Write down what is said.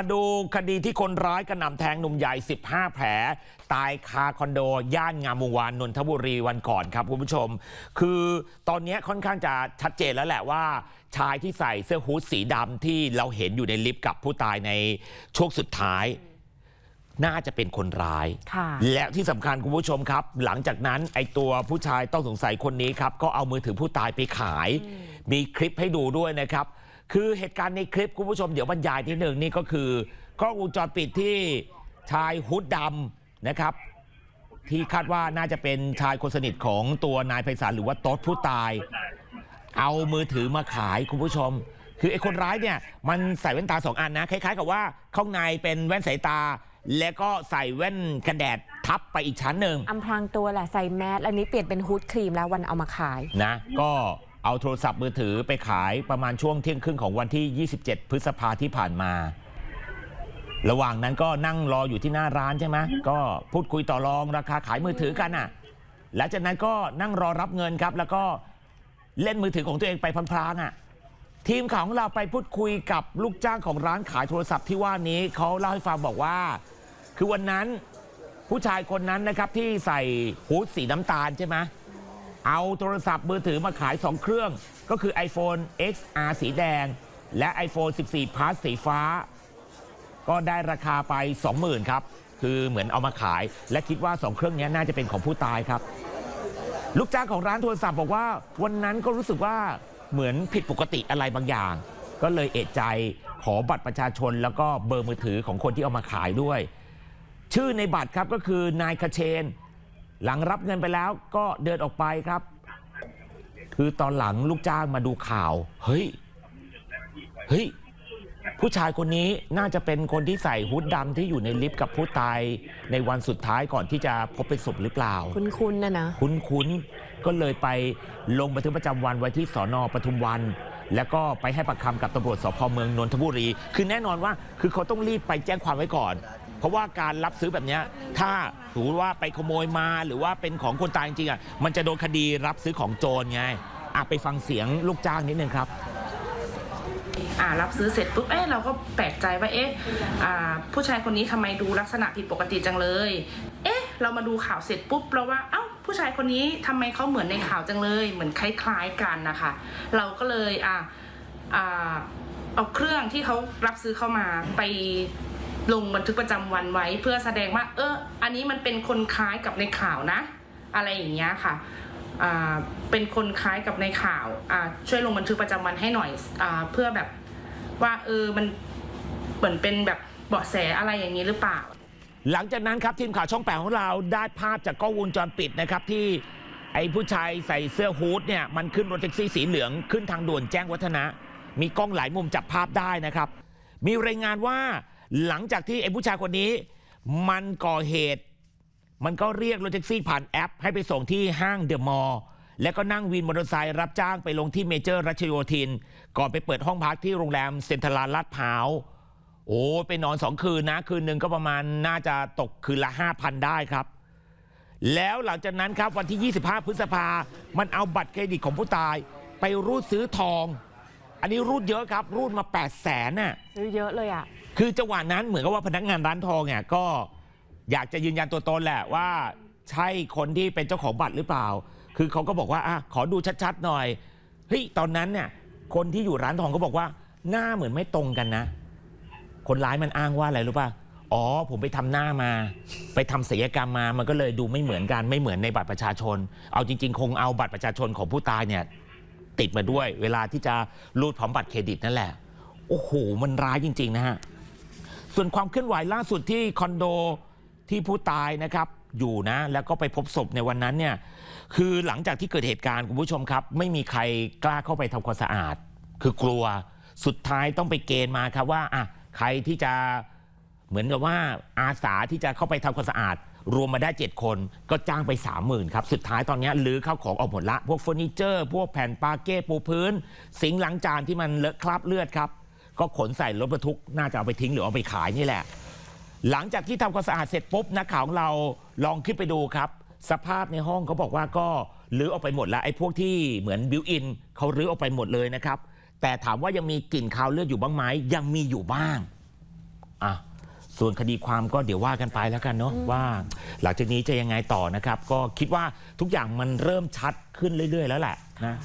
มาดูคดีที่คนร้ายกระหน่ำแทงหนุ่มใหญ่ 15 แผล ตายคาคอนโด ย่านงามวงวานนนทบุรีวันก่อนครับคุณผู้ชม คือตอนนี้ค่อนข้างจะชัดเจนแล้วแหละว่า ชายที่ใส่เสื้อฮู้ดสีดำที่เราเห็นอยู่ในลิฟต์กับผู้ตายในช่วงสุดท้าย น่าจะเป็นคนร้ายค่ะและที่สำคัญคุณผู้ชมครับ หลังจากนั้นไอตัวผู้ชายต้องสงสัยคนนี้ครับก็เอามือถือผู้ตายไปขาย มีคลิปให้ดูด้วยนะครับ คือเหตุการณ์ในคลิปคุณผู้ชมเดี๋ยวบรรยายทีหนึ่งนี่ก็คือกล้องวงจรปิดที่ชายฮุดดำนะครับ ที่คาดว่าน่าจะเป็นชายคนสนิทของตัวนายไพศาลหรือว่าโต๊ดผู้ตาย เอามือถือมาขายคุณผู้ชม คือไอ้คนร้ายเนี่ยมันใส่แว่นตาสองอันนะคล้ายๆ กับว่าข้างในเป็นแว่นสายตา แล้วก็ใส่แว่นกันแดดทับไปอีกชั้นหนึ่งอำพรางตัวแหละใส่แมสอันนี้เปลี่ยนเป็นฮูดครีมแล้ววันเอามาขายนะ ก็ เอาโทรศัพท์มือถือไปขายประมาณช่วงเที่ยงครึ่งของวันที่ 27 พฤษภาที่ผ่านมา ระหว่างนั้นก็นั่งรออยู่ที่หน้าร้านใช่ไหมก็พูดคุยต่อรองราคาขายมือถือกันอะหลังจากนั้นก็นั่งรอรับเงินครับ แล้วก็เล่นมือถือของตัวเองไปพลางๆอะทีมข่าวของเราไปพูดคุยกับลูกจ้างของร้านขายโทรศัพท์ที่ว่านี้เขาเล่าให้ฟังบอกว่า คือวันนั้นผู้ชายคนนั้นนะครับที่ใส่ฮูดสีน้ำตาลใช่ไหม เอาโทรศัพท์มือถือมาขาย 2 เครื่อง ก็คือ iPhone XR สีแดง และ iPhone 14 Plus สีฟ้า ก็ได้ราคาไป 20,000 ครับ คือเหมือนเอามาขาย และคิดว่า 2 เครื่องนี้น่าจะเป็นของผู้ตายครับ ลูกจ้างของร้านโทรศัพท์บอกว่า วันนั้นก็รู้สึกว่าเหมือนผิดปกติอะไรบางอย่าง ก็เลยเอะใจขอบัตรประชาชน แล้วก็เบอร์มือถือของคนที่เอามาขายด้วย ชื่อในบัตรครับก็คือนายคเชน หลังรับเงินไปแล้วก็เดินออกไปครับ คือตอนหลังลูกจ้างมาดูข่าว เฮ้ย เฮ้ย ผู้ชายคนนี้น่าจะเป็นคนที่ใส่ฮูดดำที่อยู่ในลิฟต์กับผู้ตายในวันสุดท้ายก่อนที่จะพบเป็นศพหรือเปล่า คุ้นๆนะนะ คุ้นๆก็เลยไปลงบันทึกประจำวันไว้ที่สอนอปทุมวัน แล้วก็ไปให้ปากคำกับตำรวจสพเมืองนนทบุรี คือแน่นอนว่าคือเขาต้องรีบไปแจ้งความไว้ก่อน เพราะว่าการรับซื้อแบบเนี้ยถ้าถือว่าไปขโมยมาหรือว่าเป็นของคนตายจริงๆอะมันจะโดนคดีรับซื้อของโจรไงอะไปฟังเสียงลูกจ้างนิดนึงครับ อ่ารับซื้อเสร็จปุ๊บเอ๊ะเราก็แปลกใจว่าเอ๊ะอ่าผู้ชายคนนี้ทำไมดูลักษณะผิดปกติจังเลย เอ๊ะ เรามาดูข่าวเสร็จปุ๊บเราว่าเอ้าผู้ชายคนนี้ทำไมเขาเหมือนในข่าวจังเลย เหมือนคล้ายๆกันนะคะเราก็เลยอ่าอ่าเอาเครื่องที่เขารับซื้อเข้ามาไป ลงบันทึกประจำวันไว้ เพื่อแสดงว่า เออ อันนี้มันเป็นคนคล้ายกับในข่าวนะ อะไรอย่างเงี้ยค่ะเป็นคนคล้ายกับในข่าวช่วยลงบันทึกประจำวันให้หน่อยอเพื่อแบบว่าเออมันเหมือนเป็นแบบเบาะแสอะไรอย่างนี้หรือเปล่า หลังจากนั้นครับทีมข่าวช่องแปดของเราได้ภาพจากกล้องวงจรปิดนะครับที่ไอ้ผู้ชายใส่เสื้อฮูดเนี่ยมันขึ้นรถแท็กซี่สีเหลืองขึ้นทางด่วนแจ้งวัฒนะ มีกล้องหลายมุมจับภาพได้นะครับ มีรายงานว่า หลังจากที่ไอ้ผู้ชายคนนี้ มันก่อเหตุ มันก็เรียกรถแท็กซี่ผ่านแอป ให้ไปส่งที่ห้างเดอะมอลล์แล้วก็นั่งวินมอเตอร์ไซค์รับจ้างไปลงที่เมเจอร์รัชโยธิน ก่อนไปเปิดห้องพักที่โรงแรมเซ็นทรัลลาดพร้าวโอ้ไปนอนสองคืนนะ คืนหนึ่งก็ประมาณน่าจะตกคืนละ5,000ได้ครับ แล้วหลังจากนั้นครับวันที่ 25 พฤษภา มันเอาบัตรเครดิตของผู้ตาย ไปรูดซื้อทอง อันนี้รูดเยอะครับ รูดมา 8 0 0แสนน่ะ ซื้อเยอะเลยอะ คือจังหวะนั้นเหมือนกับว่าพนักงานร้านทองเนี่ยก็อยากจะยืนยันตัวตนแหละว่าใช่คนที่เป็นเจ้าของบัตรหรือเปล่า คือเขาก็บอกว่าอะขอดูชัดๆหน่อย เฮ้ยตอนนั้นเนี่ยคนที่อยู่ร้านทองก็บอกว่าหน้าเหมือนไม่ตรงกันนะ คนร้ายมันอ้างว่าอะไรรู้ป่ะ อ๋อ ผมไปทำหน้ามา ไปทำศัลยกรรมมา มันก็เลยดูไม่เหมือนกันไม่เหมือนในบัตรประชาชน เอาจริง ๆ คงเอาบัตรประชาชนของผู้ตายเนี่ย ติดมาด้วย เวลาที่จะรูดพร้อมบัตรเครดิตนั่นแหละ โอ้โห มันร้ายจริง ๆ นะฮะ ส่วนความเคลื่อนไหวล่าสุดที่คอนโดที่ผู้ตายนะครับอยู่นะ แล้วก็ไปพบศพในวันนั้นเนี่ยคือหลังจากที่เกิดเหตุการณ์คุณผู้ชมครับ ไม่มีใครกล้าเข้าไปทำความสะอาด คือกลัวสุดท้ายต้องไปเกณฑ์มาครับว่าอะใครที่จะเหมือนกับว่าอาสาที่จะเข้าไปทำความสะอาด รวมมาได้ 7 คนก็จ้างไป 30,000ครับ สุดท้ายตอนนี้รื้อข้าวของออกหมดละ พวกเฟอร์นิเจอร์ พวกแผ่นปาเก้ปูพื้น สิงค์ล้างจานที่มันเลอะคราบเลือดครับ ก็ขนใส่รถบรรทุกน่าจะเอาไปทิ้งหรือเอาไปขายนี่แหละ หลังจากที่ทำความสะอาดเสร็จปุ๊บนักข่าวของเราลองขึ้นไปดูครับ สภาพในห้องเขาบอกว่าก็รื้อออกไปหมดแล้วไอ้พวกที่เหมือนบิวอินเขารื้อออกไปหมดเลยนะครับ แต่ถามว่ายังมีกลิ่นคาวเลือดอยู่บ้างไหมยังมีอยู่บ้างอะ ส่วนคดีความก็เดี๋ยวว่ากันไปแล้วกันเนาะว่า หลังจากนี้จะยังไงต่อนะครับ ก็คิดว่าทุกอย่างมันเริ่มชัดขึ้นเรื่อย ๆ แล้วแหละนะ